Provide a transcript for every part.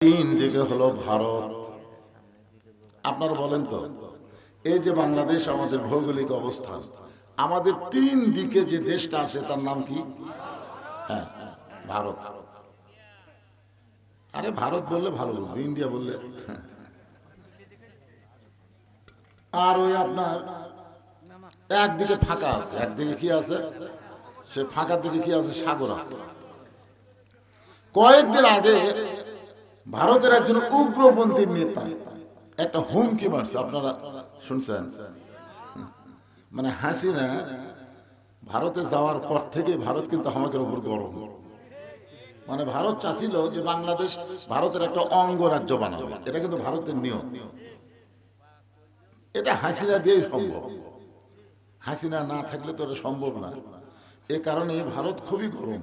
তিন দিকে হলো ভারত। আপনারা বলেন তো, এই যে বাংলাদেশ আমাদের ভৌগোলিক অবস্থান, আমাদের তিন দিকে যে দেশটা আছে তার নাম কি? হ্যাঁ ভারত। আরে ভারত বললে ভালো বলবে, ইন্ডিয়া বললে। আর ওই আপনার একদিকে ফাঁকা আছে, একদিকে কি আছে? সে ফাঁকার দিকে কি আছে? সাগর আছে। কয়েকদিন আগে ভারতের একজন উগ্রপন্থী নেতা, একটা হুমকি মারছে, আপনারা শুনছেন? মানে হাসিনা ভারতে যাওয়ার পর থেকে ভারত কিন্তু আমাকে উপর গরম। মানে ভারত চাচ্ছিল যে বাংলাদেশ ভারতের একটা অঙ্গরাজ্য বানাবে। এটা কিন্তু ভারতের নিয়ম। এটা হাসিনা দিয়েই সম্ভব। হাসিনা না থাকলে তো এটা সম্ভব না। এ কারণে ভারত খুবই গরম।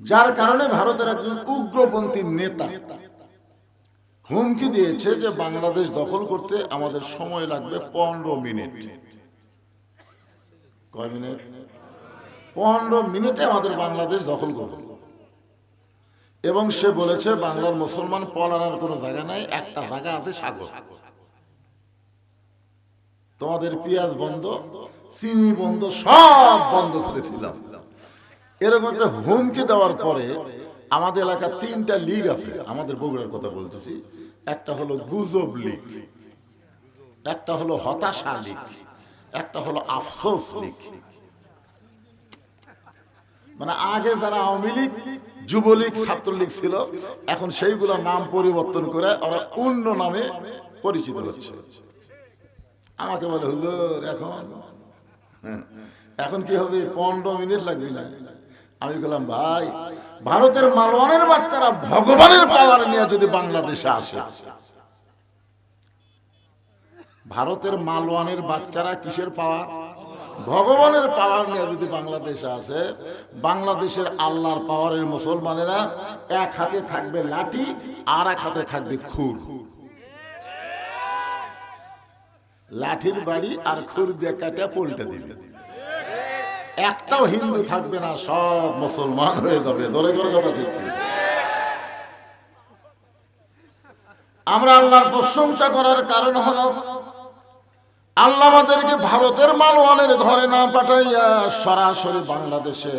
যার কারণে ভারতের একজন উগ্রপন্থী নেতা হুমকি দিয়েছে যে বাংলাদেশ দখল করতে আমাদের সময় লাগবে পনেরো মিনিট। কয় মিনিট? পনেরো মিনিটে আমাদের বাংলাদেশ দখল করবে। এবং সে বলেছে, বাংলার মুসলমান পলানোর কোনো জায়গা নাই, একটা জায়গা আছে সাগর। তোমাদের পেঁয়াজ বন্ধ, চিনি বন্ধ, সব বন্ধ করে দিলাম। এরকম একটা হুমকি দেওয়ার পরে আমাদের এলাকার তিনটা লীগ আছে। আমাদের বগুড়ার কথা বলতেছি। একটা হলো গুজব লীগ একটা হলো হতাশা লীগ একটা হলো আফসোস লীগ। মানে আগে যারা আওয়ামী লীগ যুবলীগ ছাত্রলীগ ছিল এখন সেইগুলোর নাম পরিবর্তন করে ওরা অন্য নামে পরিচিত হচ্ছে। আমাকে বলে হুজুর এখন হ্যাঁ, এখন কি হবে? পনেরো মিনিট লাগবে না। আমি বললাম, ভাই, ভারতের মালওয়ানের বাচ্চারা ভগবানের পাওয়ার নিয়ে যদি বাংলাদেশে আসে, ভারতের মালওয়ানের বাচ্চারা কিসের পাওয়ার ভগবানের পাওয়ার নিয়ে যদি বাংলাদেশে আসে, বাংলাদেশের আল্লাহর পাওয়ারের মুসলমানেরা এক হাতে থাকবে লাঠি, আর এক হাতে থাকবে খুর। লাঠির বাড়ি আর খুর দিয়ে কাটা পল্টে দিবে। একটাও হিন্দু থাকবে না, সব মুসলমান হয়ে যাবে। ধরে করে কথা ঠিক আমরা আল্লাহর প্রশংসা করার কারণ হলো, আল্লাহ আমাদেরকে ভারতের মালওয়ানের ঘরে না পাঠাইয়া সরাসরি বাংলাদেশে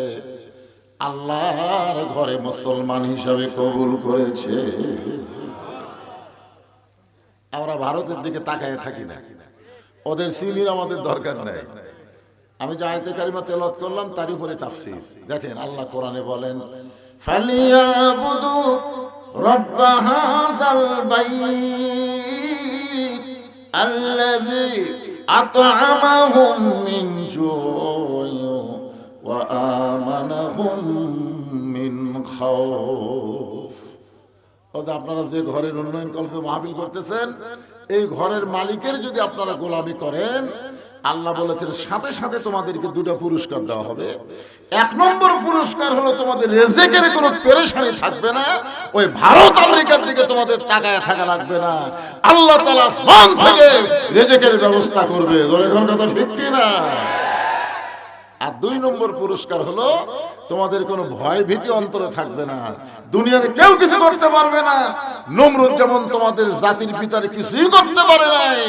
আল্লাহর ঘরে মুসলমান হিসাবে কবুল করেছে। আমরা ভারতের দিকে তাকায় থাকি না। ওদের সিলির আমাদের দরকার নাই। আমি যে কারিমা তেলত করলাম তার উপরে তাফসির। দেখেন, আল্লাহ কোরআনে বলেন আপনারা যে ঘরের উন্নয়ন কল্পে মাহফিল করতেছেন, এই ঘরের মালিকের যদি আপনারা গোলামি করেন আল্লাহ বলেছেন, সাথে সাথে তোমাদেরকে দুটো পুরস্কার দেওয়া হবে। এক নম্বর পুরস্কার হলো তোমাদের রেজেকের কোনো পেরেশানি থাকবে না, ওই ভারত আমেরিকার দিকে তোমাদের টাকায় থাকা লাগবে না। আল্লাহ তালা আসমান থেকে রেজেকের ব্যবস্থা করবে। ধরে কোন কথা ঠিক কি না আর দুই নম্বর পুরস্কার হলো, তোমাদের কোনো ভয় ভীতি অন্তরে থাকবে না। দুনিয়ার কেউ কিছু করতে পারবে না। নমরুদ যেমন তোমাদের জাতির পিতার কিছুই করতে পারে নাই,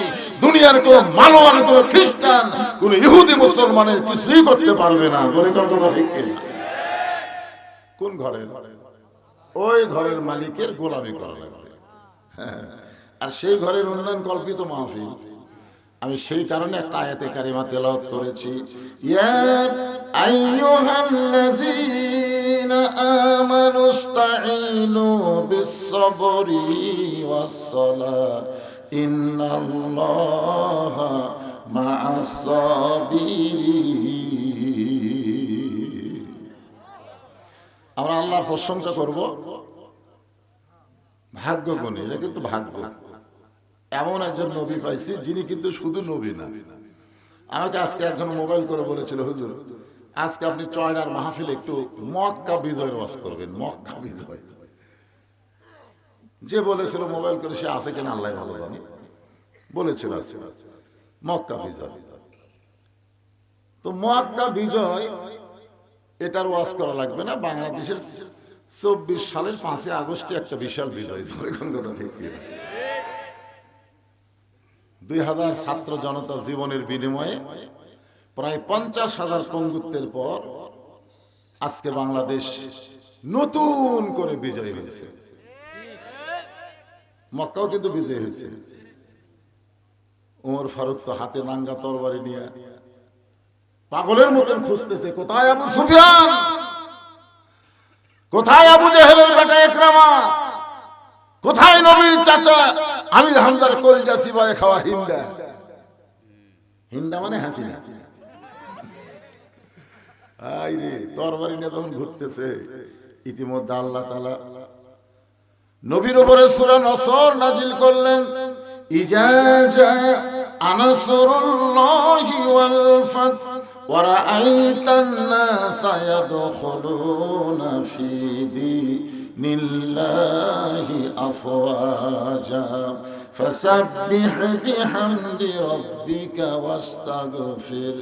দুনিয়ার কোন মানবান, কোন খ্রিস্টান, কোন ইহুদি, মুসলমানের কিছুই করতে পারবে না। কোন কথা ঠিক কিনা? ঘরের ওই ঘরের মালিকের গোলামি করা লাগবে। হ্যাঁ। আর সেই ঘরের উন্নয়ন কল্পিত মাহফিল। আমি সেই কারণে একটা আয়াতে কারিমা তেলাওয়াত করেছি। ইয়া আমরা আল্লাহর প্রশংসা করব। ভাগ্য গুণে এটা কিন্তু ভাগ্য। এমন একজন নবী পাইছি, যিনি কিন্তু শুধু নবী না। আমাকে আজকে একজন মোবাইল করে বলেছিল, হুজুর, আজকে আপনি চয়নার মাহফিল একটু মক্কা বিজয়ের ওয়াজ করবেন, মক্কা বিজয়। যে বলেছিল মোবাইল করে, সে আছে কিনা আল্লাহ ভালো জানে। বলেছিল মক্কা বিজয়। তো মক্কা বিজয়, এটার ওয়াজ করা লাগবে না। বাংলাদেশের চব্বিশ সালের পাঁচই আগস্টে একটা বিশাল বিজয়। এখন কথা ঠিক? দুই হাজার ছাত্র জনতা জীবনের বিনিময়ে প্রায় পঞ্চাশ হাজার পঙ্গুত্বের পর আজকে বাংলাদেশ নতুন করে বিজয় হয়েছে। মক্কাও কিন্তু বিজয় হয়েছে। ওমর ফারুক তো হাতে নাঙ্গা তরবারি নিয়ে পাগলের মতন খুঁজতেছে, কোথায় আবু সুফিয়ান? কোথায় আবু জেহেলের বেটা একরামা? কোথায় নবীর চাচা? আমির হামজার কলজা সিবায় খাওয়া হিন্দা। হিন্দা মানে হাসি হাসিনা। আইরে, তরবারি নিয়ে যখন ঘুরতেছে, ইতিমধ্যে আল্লাহ তালা নবীর উপরে সুরা অসর নাজিল করলেন, ইজা জা আনসরুল্লাহি ওয়াল ফাত, ওয়া রাআইতান নাস الله أفواجا فسبح بحمد ربك واستغفر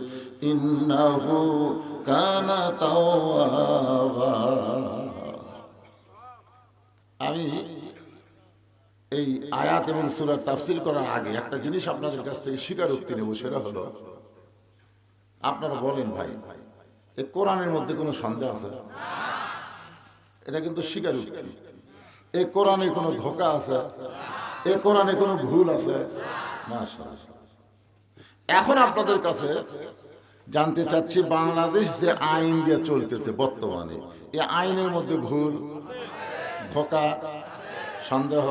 إنه كان توابا আমি এই আয়াত এবং সুরার তাফসিল করার আগে একটা জিনিস আপনাদের কাছ থেকে স্বীকারোক্তি নেব সেটা হলো আপনারা বলেন ভাই এই কোরআনের মধ্যে কোনো সন্দেহ আছে এটা কিন্তু স্বীকারোক্তি এ কোরআনে কোনো ধোকা আছে এ কোরআনে কোনো ভুল আছে। এখন আপনাদের কাছে জানতে চাচ্ছি বাংলাদেশ যে আইন দিয়ে চলতেছে বর্তমানে এই আইনের মধ্যে ভুল, ধোকা, সন্দেহ।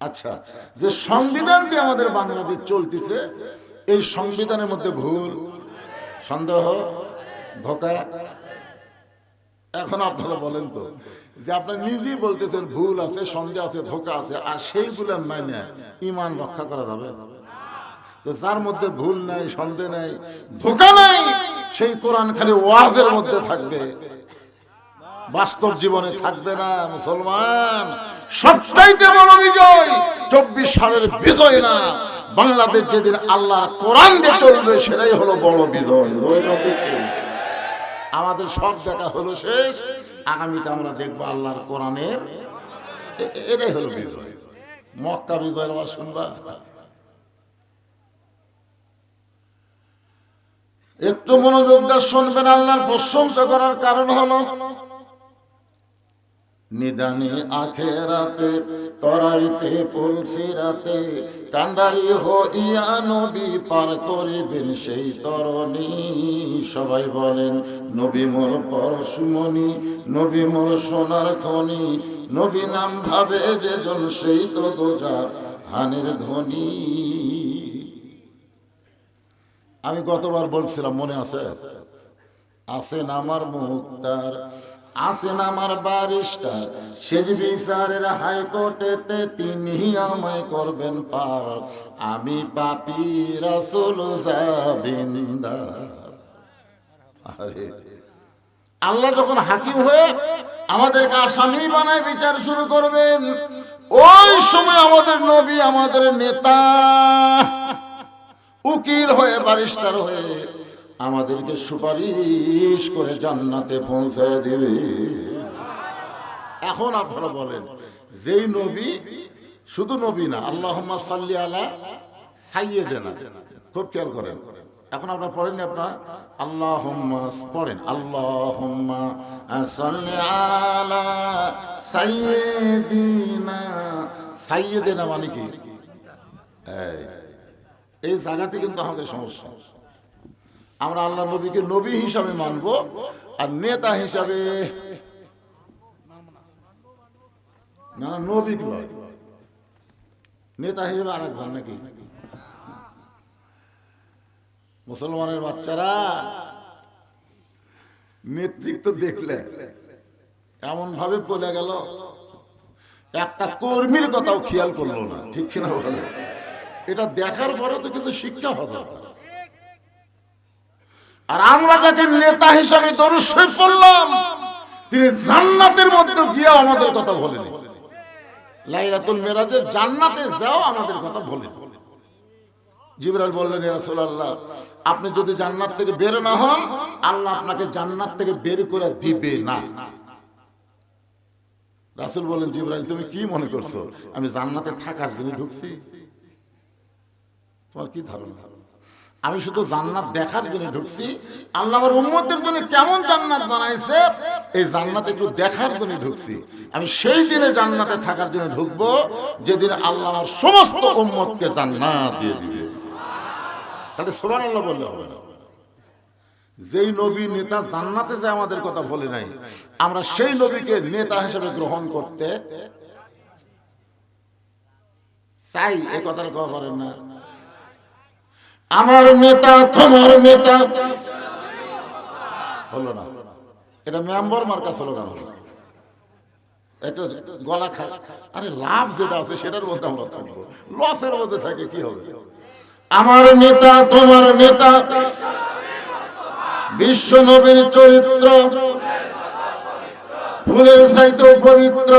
আচ্ছা যে সংবিধান দিয়ে আমাদের বাংলাদেশ চলতেছে, এই সংবিধানের মধ্যে ভুল, সন্দেহ, ধোকা এখন আপনারা বলেন তো, যে আপনারা নিজেই বলতেছেন ভুল আছে, সন্দেহ আছে, ধোকা আছে, আর সেইগুলো মানে ইমান রক্ষা করা যাবে। তো যার মধ্যে ভুল নাই, সন্দেহ নাই, ধোকা নাই, সেই কোরআন খালি ওয়াজের মধ্যে থাকবে। বাস্তব জীবনে থাকবে না, মুসলমান। সবটাইতে বড় বিজয় চব্বিশ সালের বিজয় না। বাংলাদেশ যেদিন আল্লাহর কোরআন দিয়ে চলবে, সেটাই হলো বড় বিজয়। আমাদের সব দেখা হলো শেষ। আগামীতে আমরা দেখব আল্লাহর কোরআনের। এটাই হলো বিজয়। মক্কা বিজয়ের আবার শুনবা একটু মনোযোগ দিয়ে শুনবেন, আল্লাহর প্রশংসা করার কারণ হলো নিদানে আখেরাতে তরাইতে পুলসিরাতে কান্ডারি হইয়া নবী পার করিবেন সেই তরণী। সবাই বলেন, নবী মোর পরশুমণি, নবী মোর সোনার খনি, নবী নাম ভাবে যে জন সেই তো দোজার হানের ধ্বনি আমি গতবার বলছিলাম, মনে আছে? আছেন আমার মুক্তার? আছেন আমার বারিস্টার। সেজ বিচারের হাইকোর্টেতে তিনি আমায় করবেন পার। আমি পাপি রাসুল আরে, আল্লাহ যখন হাকিম হয়ে আমাদেরকে আসামি বানায় বিচার শুরু করবেন, ওই সময় আমাদের নবী, আমাদের নেতা উকিল হয়ে বারিস্টার হয়ে আমাদেরকে সুপারিশ করে জান্নাতে পৌঁছায় দেবে। এখন আপনারা বলেন, যেই নবী শুধু নবী না আল্লাহ সাল্লি আলা সাইয়ে দেনা খুব খেয়াল করেন। এখন আপনারা পড়েননি আপনারা? আল্লাহ পড়েন। আল্লাহ আলা সাইয়েদিনা সাইয়েদেনা মানে কি? এই জায়গাতে কিন্তু আমাদের সমস্যা। আমরা আল্লাহ নবীকে নবী হিসাবে মানব আর নেতা হিসাবে না নবী নেতা হিসেবে আরেক জন নাকি? মুসলমানের বাচ্চারা নেতৃত্ব দেখলে এমন ভাবে বলে গেল, একটা কর্মীর কথাও খেয়াল করল না, ঠিক কিনা বলে? এটা দেখার পরে তো কিছু শিক্ষা হবে। আর আমরা যাকে নেতা হিসাবে দরুশ্বর করলাম, তিনি জান্নাতের মধ্যে গিয়ে আমাদের কথা বলেন। লাইলাতুল মেরাজে জান্নাতে যাও আমাদের কথা বলেন। জিবরাল বললেন রাসূলুল্লাহ, আপনি যদি জান্নাত থেকে বের না হন, আল্লাহ আপনাকে জান্নাত থেকে বের করে দিবে না। রাসূল বলেন জিবরাইল, তুমি কি মনে করছ? আমি জান্নাতে থাকার জন্য ঢুকছি। তোমার কি ধারণা? আমি শুধু জান্নাত দেখার জন্য ঢুকছি। আল্লাহ আমার উম্মতের জন্য কেমন জান্নাত বানাইছে, এই জান্নাত একটু দেখার জন্য ঢুকছি। আমি সেই দিনে জান্নাতে থাকার জন্য ঢুকবো, যেদিন আল্লাহ আমার সমস্ত উম্মতকে জান্নাত দিয়ে দিবে। তাহলে সোমান আল্লাহ বললে হবে না। যেই নবী নেতা জান্নাতে যে আমাদের কথা বলে নাই, আমরা সেই নবীকে নেতা হিসেবে গ্রহণ করতে চাই, এ কথাটা কথা বলেন না? আমার নেতা, তোমার নেতা। হলো না। এটা মেম্বার মার্কা স্লোগান হলো। একটা গলা খা আরে লাভ যেটা আছে সেটার মধ্যে আমরা থাকব। লসের মধ্যে থাকে, কি হবে? আমার নেতা, তোমার নেতা। বিশ্ব নবীর চরিত্র। ফুলের চাইতেও পবিত্র।